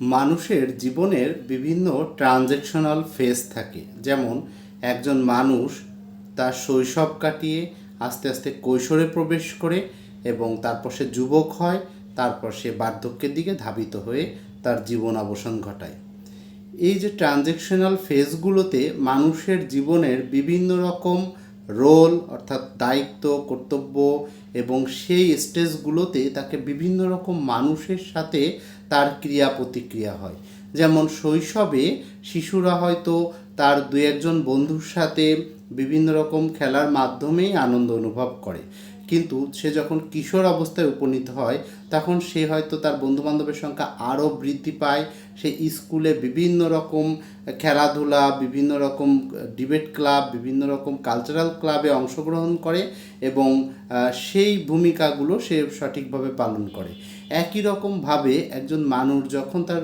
মানুষের জীবনের বিভিন্ন ট্রানজেকশনাল ফেজ থাকে। যেমন, একজন মানুষ তার শৈশব কাটিয়ে আস্তে আস্তে কৈশোরে প্রবেশ করে এবং তারপর সে যুবক হয়, তারপর সে বার্ধক্যের দিকে ধাবিত হয়ে তার জীবন অবসান ঘটায়। এই যে ট্রানজেকশনাল ফেজগুলোতে মানুষের জীবনের বিভিন্ন রকম রোল অর্থাৎ দায়িত্ব, কর্তব্য এবং সেই স্টেজগুলোতে তাকে বিভিন্ন রকম মানুষের সাথে তার ক্রিয়া প্রতিক্রিয়া হয়। যেমন শৈশবে শিশুরা হয়তো তার দু একজন বন্ধুর সাথে বিভিন্ন রকম খেলার মাধ্যমেই আনন্দ অনুভব করে। কিন্তু সে যখন কিশোর অবস্থায় উপনীত হয়, তখন সে হয়তো তার বন্ধুবান্ধবের সংখ্যা আরও বৃদ্ধি পায়। সে স্কুলে বিভিন্ন রকম খেলাধুলা, বিভিন্ন রকম ডিবেট ক্লাব বিভিন্ন রকম কালচারাল ক্লাবে অংশগ্রহণ করে এবং সেই ভূমিকাগুলো সে সঠিকভাবে পালন করে। একই রকমভাবে একজন মানুষ যখন তার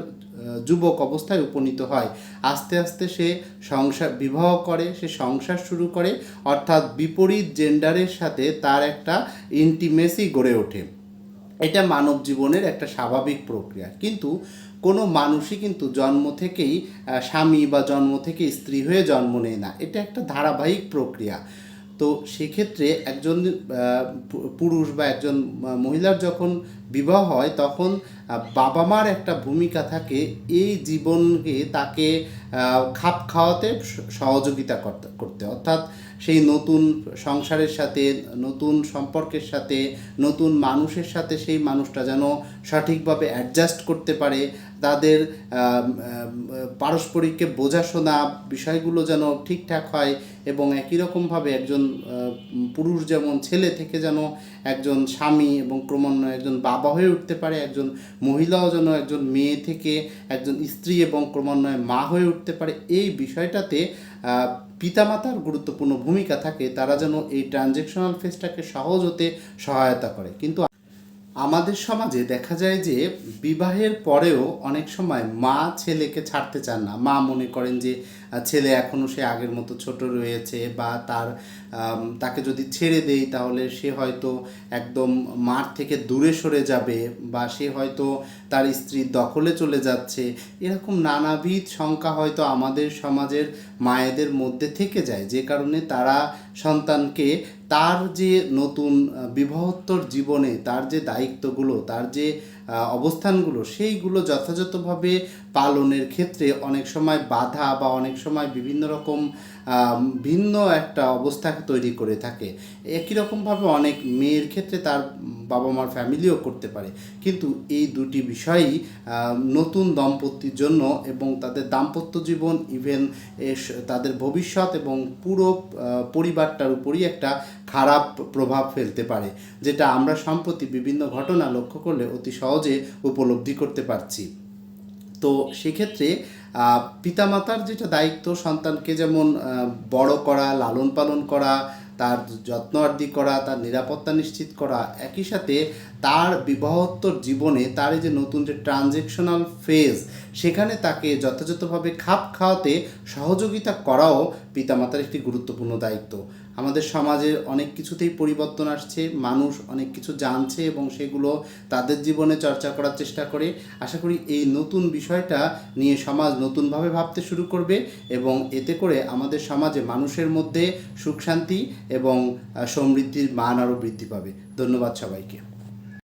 যুবক অবস্থায় উপনীত হয়। আস্তে আস্তে সে সংসার, বিবাহ করে, সে সংসার শুরু করে, অর্থাৎ বিপরীত জেন্ডারের সাথে তার একটা ইন্টিমেসি গড়ে ওঠে। এটা মানব জীবনের একটা স্বাভাবিক প্রক্রিয়া। কিন্তু কোনো মানুষই কিন্তু জন্ম থেকেই স্বামী বা জন্ম থেকে স্ত্রী হয়ে জন্ম নেয় না। এটা একটা ধারাবাহিক প্রক্রিয়া। তো সেক্ষেত্রে একজন পুরুষ বা একজন মহিলার যখন বিবাহ হয়, তখন বাবা মার একটা ভূমিকা থাকে এই জীবনকে তাকে খাপ খাওয়াতে সহযোগিতা করতে। অর্থাৎ সেই নতুন সংসারের সাথে, নতুন সম্পর্কের সাথে, নতুন মানুষের সাথে সেই মানুষটা যেন সঠিকভাবে অ্যাডজাস্ট করতে পারে তাদের পারস্পরিককে বোঝাশোনা বিষয়গুলো যেন ঠিকঠাক হয় এবং একই রকমভাবে একজন পুরুষ যেমন ছেলে থেকে যেন একজন স্বামী এবং ক্রমান্বয়ে একজন বাবা হয়ে উঠতে পারে, একজন মহিলাও যেন একজন মেয়ে থেকে একজন স্ত্রী এবং ক্রমান্বয়ে মা হয়ে উঠতে পারে, এই বিষয়টাতে পিতামাতার গুরুত্বপূর্ণ ভূমিকা থাকে, তারা যেন এই ট্রানজেকশনাল ফেসটাকে সহজ হতে সহায়তা করে। কিন্তু আমাদের সমাজে দেখা যায় যে বিবাহের পরেও অনেক সময় মা ছেলেকে ছাড়তে চান না। মা মনে করেন যে ছেলে এখনও সে আগের মতো ছোট রয়েছে বা তার তাকে যদি ছেড়ে দেই তাহলে সে হয়তো একদম মাঠ থেকে দূরে সরে যাবে বা সে হয়তো তার স্ত্রীর দখলে চলে যাচ্ছে। এরকম নানাবিধ শঙ্কা হয়তো আমাদের সমাজের মায়েদের মধ্যে থেকে যায়। যে কারণে তারা সন্তানকে তার যে নতুন বিবাহোত্তর জীবনে তার যে দায়িত্বগুলো, তার যে অবস্থানগুলো সেইগুলো যথাযথভাবে পালনের ক্ষেত্রে অনেক সময় বাধা বা অনেক সময় বিভিন্ন রকম ভিন্ন একটা অবস্থা তৈরি করে থাকে। একই রকমভাবে অনেক মেয়ের ক্ষেত্রে তার বাবা মার ফ্যামিলিও করতে পারে। কিন্তু এই দুটি বিষয়ই নতুন দম্পতির জন্য এবং তাদের দাম্পত্য জীবন ইভেন তাদের ভবিষ্যৎ এবং পুরো পরিবারটার উপরই একটা খারাপ প্রভাব ফেলতে পারে, যেটা আমরা সম্প্রতি বিভিন্ন ঘটনা লক্ষ্য করলে অতি সহজে উপলব্ধি করতে পারছি। তো সেক্ষেত্রে পিতামাতার যেটা দায়িত্ব সন্তানকে যেমন বড় করা লালন পালন করা তার যত্ন আর্দি করা, তার নিরাপত্তা নিশ্চিত করা। একই সাথে তার বিবাহোত্তর জীবনে তার এই যে নতুন যে ট্রানজেকশনাল ফেজ, সেখানে তাকে যথাযথভাবে খাপ খাওয়াতে সহযোগিতা করাও পিতামাতার একটি গুরুত্বপূর্ণ দায়িত্ব। আমাদের সমাজের অনেক কিছুতেই পরিবর্তন আসছে, মানুষ অনেক কিছু জানছে এবং সেগুলো তাদের জীবনে চর্চা করার চেষ্টা করে। আশা করি এই নতুন বিষয়টা নিয়ে সমাজ নতুনভাবে ভাবতে শুরু করবে এবং এতে করে আমাদের সমাজে মানুষের মধ্যে সুখ শান্তি এবং সমৃদ্ধির মান আরও বৃদ্ধি পাবে। ধন্যবাদ সবাইকে।